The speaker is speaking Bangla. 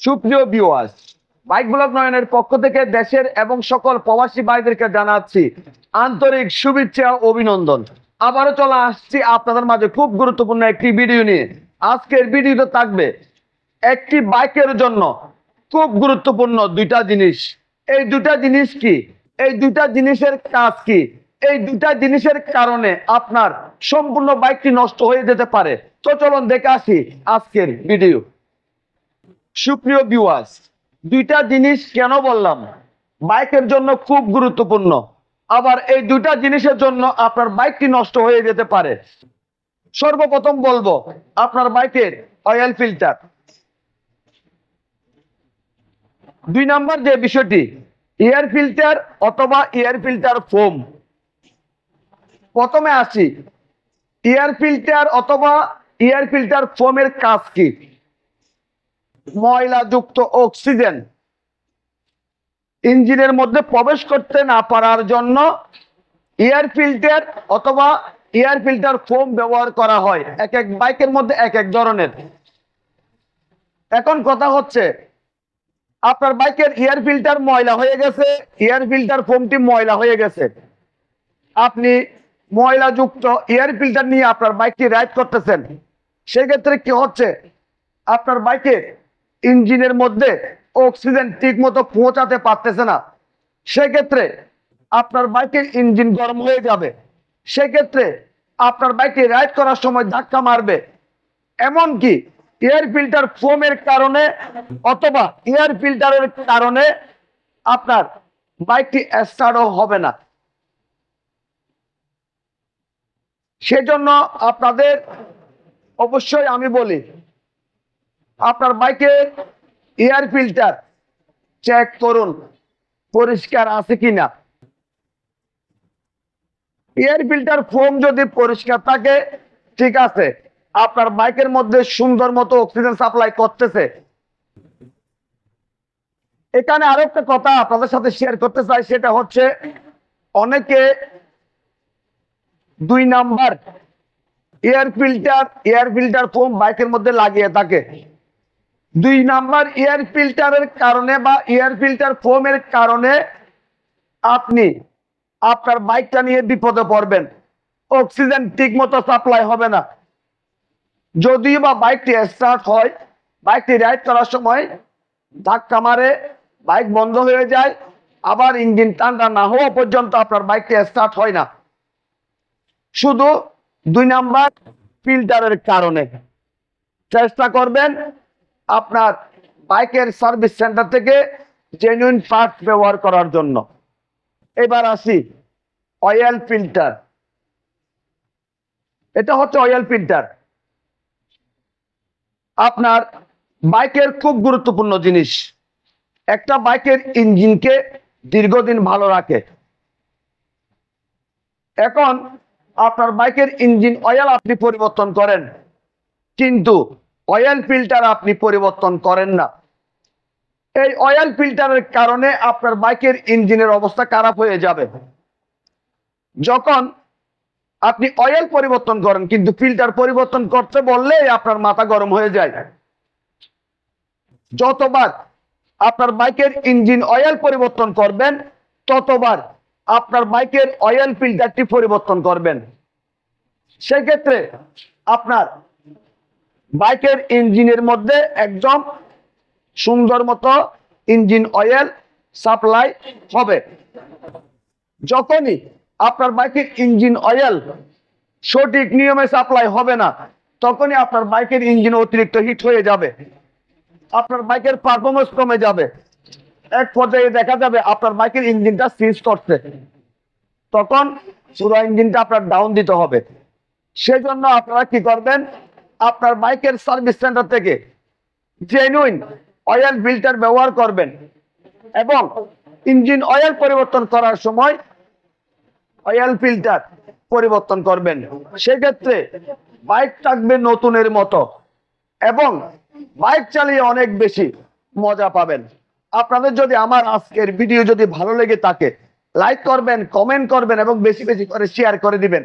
সুপ্রিয় ভিউয়ার্স বাইক ব্লগ নয়নের পক্ষ থেকে দেশের এবং সকল প্রবাসী ভাইদেরকে জানাচ্ছি আন্তরিক শুভেচ্ছা অভিনন্দন। আবারও চলে আসছি আপনাদের মাঝে খুব গুরুত্বপূর্ণ একটি ভিডিও নিয়ে। আজকের ভিডিওতে থাকবে একটি বাইকের জন্য খুব গুরুত্বপূর্ণ দুইটা জিনিস। এই দুটা জিনিস কি? এই দুটা জিনিসের কাজ কি? এই দুটা জিনিসের কারণে আপনার সম্পূর্ণ বাইকটি নষ্ট হয়ে যেতে পারে। তো চলুন দেখে আসি আজকের ভিডিও সুপ্রিয় ভিউয়ার্স দুইটা জিনিস কেন বললাম? বাইকের জন্য খুব গুরুত্বপূর্ণ। আবার এই দুইটা জিনিসের জন্য আপনার বাইকটি নষ্ট হয়ে যেতে পারে। সর্বপ্রথম বলব, আপনার বাইকের অয়েল ফিল্টার দুই নাম্বার যে বিষয়টি এয়ার ফিল্টার অথবা এয়ার ফিল্টার ফোম প্রথমে আসি এয়ার ফিল্টার অথবা এয়ার ফিল্টার ফোমের কাজ কি? ময়লাযুক্ত অক্সিজেন। ইঞ্জিনের মধ্যে প্রবেশ করতে না পারার জন্য এয়ার ফিল্টার অথবা এয়ার ফিল্টার ফোম ব্যবহার করা হয়, এক এক বাইকের মধ্যে এক এক ধরনের। এখন কথা হচ্ছে, আপনার বাইকের এয়ার ফিল্টার ময়লা হয়ে গেছে, এয়ার ফিল্টার ফোমটি ময়লা হয়ে গেছে। আপনি ময়লাযুক্ত এয়ার ফিল্টার নিয়ে আপনার বাইকটি রাইড করতেছেন। সেক্ষেত্রে কি হচ্ছে, আপনার বাইকের ইঞ্জিনের মধ্যে অক্সিজেন ঠিক মতো পৌঁছাতে পারতেছে না। সেক্ষেত্রে আপনার বাইকের ইঞ্জিন গরম হয়ে যাবে। সেক্ষেত্রে আপনার বাইকে রাইড করার সময় ধাক্কা মারবে। এমনকি এয়ার ফিল্টার ফোমের কারণে অথবা এয়ার ফিল্টারের কারণে আপনার বাইকটি স্টার্টও হবে না। সেজন্য আপনাদের অবশ্যই আমি বলি আপনার বাইকের এয়ার ফিল্টার চেক করুন, পরিষ্কার আছে কিনা। এয়ার ফিল্টার ফোম যদি পরিষ্কার থাকে, ঠিক আছে। আপনার বাইকের মধ্যে সুন্দর মতো অক্সিজেন সাপ্লাই করতেছে। এখানে আরও একটা কথা আপনাদের সাথে শেয়ার করতে চাই, সেটা হচ্ছে অনেকে দুই number air filter air filter foam বাইকের মধ্যে লাগিয়ে থাকে। দুই নাম্বার এয়ার ফিল্টারের কারণে বা এয়ার ফিল্টার ফোমের কারণে আপনি আপনার বাইকটা নিয়ে বিপদে পড়বেন। অক্সিজেন ঠিক মতো সাপ্লাই হবে না। যদিও বা বাইকটি স্টার্ট হয় বাইকটি রাইড করার সময় ধাক্কা মারে বাইক বন্ধ হয়ে যায়, আবার ইঞ্জিন ঠান্ডা না হওয়া পর্যন্ত আপনার বাইকটি স্টার্ট হয় না। শুধু দুই নাম্বার ফিল্টারের কারণে। চেষ্টা করবেন আপনার বাইকের সার্ভিস সেন্টার থেকে জেনুইন পার্টস ব্যবহার করার জন্য। এবার আসি অয়েল ফিল্টার এটা হচ্ছে অয়েল ফিল্টার আপনার বাইকের খুব গুরুত্বপূর্ণ জিনিস, একটা বাইকের ইঞ্জিনকে দীর্ঘদিন ভালো রাখে। এখন আপনার বাইকের ইঞ্জিন অয়েল আপনি পরিবর্তন করেন, কিন্তু অয়েল ফিল্টার আপনি পরিবর্তন করেন না। এই অয়েল ফিল্টারের কারণে আপনার বাইকের ইঞ্জিনের অবস্থা খারাপ হয়ে যাবে। যখন আপনি অয়েল পরিবর্তন করেন, কিন্তু ফিল্টার পরিবর্তন করতে বললে আপনার মাথা গরম হয়ে যায়। যতবার আপনার বাইকের ইঞ্জিন অয়েল পরিবর্তন করবেন, ততবার আপনার বাইকের অয়েল ফিল্টারটি পরিবর্তন করবেন। সেক্ষেত্রে আপনার বাইকের ইঞ্জিনের মধ্যে একদম সুন্দর মতো ইঞ্জিন অয়েল সাপ্লাই হবে। যখনই আপনার বাইকের ইঞ্জিন অয়েল সঠিক নিয়মে সাপ্লাই হবে না, তখনই আপনার বাইকের ইঞ্জিন অতিরিক্ত হিট হয়ে যাবে। আপনার বাইকের পারফরমেন্স কমে যাবে। এক পর্যায়ে দেখা যাবে আপনার বাইকের ইঞ্জিনটা সিজ করছে। তখন পুরো ইঞ্জিনটা আপনার ডাউন দিতে হবে। সেজন্য আপনারা কি করবেন? আপনার বাইকের সার্ভিস সেন্টার থেকে জেনুইন অয়েল ফিল্টার ব্যবহার করবেন এবং ইঞ্জিন অয়েল পরিবর্তন করার সময় অয়েল ফিল্টার পরিবর্তন করবেন। সেক্ষেত্রে বাইক থাকবে নতুনের মতো এবং বাইক চালিয়ে অনেক বেশি মজা পাবেন। আপনাদের যদি আমার আজকের ভিডিও যদি ভালো লেগে থাকে লাইক করবেন কমেন্ট করবেন এবং বেশি বেশি করে শেয়ার করে দিবেন।